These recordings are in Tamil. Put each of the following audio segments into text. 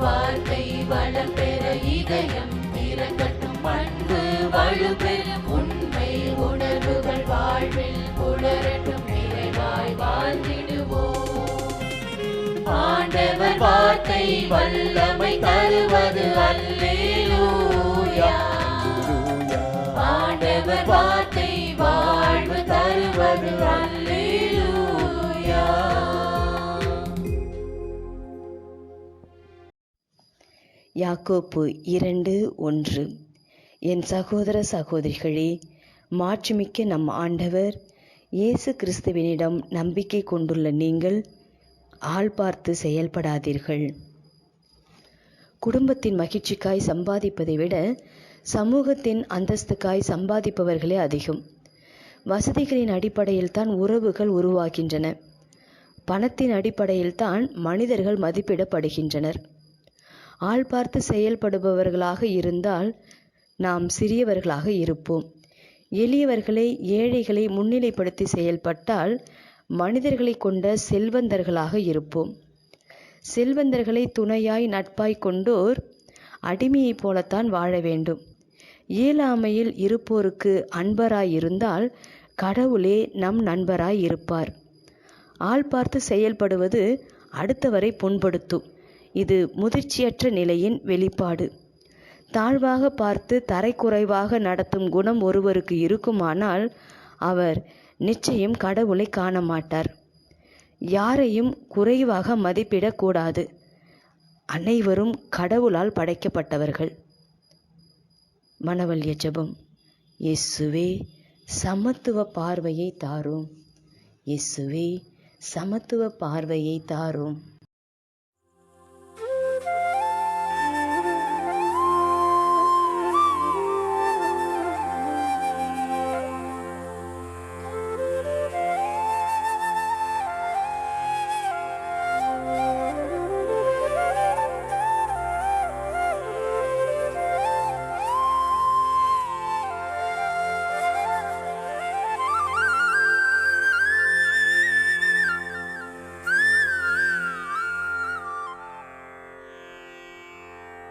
வார்த்தை வளம் பெற இதயம் திறக்கட்டும் அன்பு வலுப்பெறும் உண்மை. உணர்வுகள் வாழ்வில் புலரட்டும் நிறைவாய் வாழ்ந்திடுவோம். ஆண்டவர் வார்த்தை வல்லமை தருவது அல்லேலூயா. ஆண்டவர் வார்த்தை வாழ்வு தருவது அல்லேலூயா யாக்கோப்பு இரண்டு ஒன்று. என் சகோதர சகோதரிகளே மாட்சிமிக்க நம் ஆண்டவர் இயேசு கிறிஸ்துவினிடம் நம்பிக்கை கொண்டுள்ள நீங்கள் ஆள் பார்த்து செயல்படாதீர்கள். குடும்பத்தின் மகிழ்ச்சிக்காய் சம்பாதிப்பதை விட சமூகத்தின் அந்தஸ்துக்காய் சம்பாதிப்பவர்களே அதிகம். வசதிகளின் அடிப்படையில் தான் உறவுகள் உருவாகின்றன. பணத்தின் அடிப்படையில் தான் மனிதர்கள் மதிப்பிடப்படுகின்றனர். ஆள் பார்த்து செயல்படுபவர்களாக இருந்தால் நாம் சிறியவர்களாக இருப்போம். எளியவர்களை ஏழைகளை முன்னிலைப்படுத்தி செயல்பட்டால் மனிதர்களை கொண்ட செல்வந்தர்களாக இருப்போம். செல்வந்தர்களை துணையாய் நட்பாய் கொண்டோர் அடிமையைப் போலத்தான் வாழ வேண்டும். இயலாமையில் இருப்போருக்கு அன்பராய் இருந்தால் கடவுளே நம் நண்பராய் இருப்பார். ஆள் பார்த்து செயல்படுவது அடுத்தவரை புண்படுத்தும். இது முதிர்ச்சியற்ற நிலையின் வெளிப்பாடு. தாழ்வாக பார்த்து தரைக்குறைவாக நடத்தும் குணம் ஒருவருக்கு இருக்குமானால் அவர் நிச்சயம் கடவுளை காண மாட்டார். யாரையும் குறைவாக மதிப்பிடக்கூடாது அனைவரும் கடவுளால் படைக்கப்பட்டவர்கள். மனவல்ய ஜபம். இயேசுவே சமத்துவ பார்வையை தாரும். இயேசுவே சமத்துவ பார்வையை தாரும்.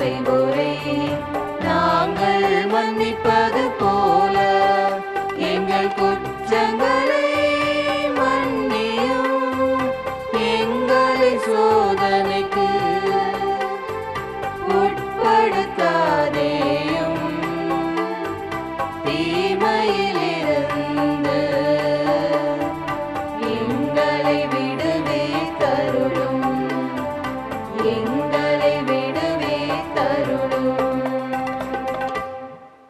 குற்றம் செய்வோரை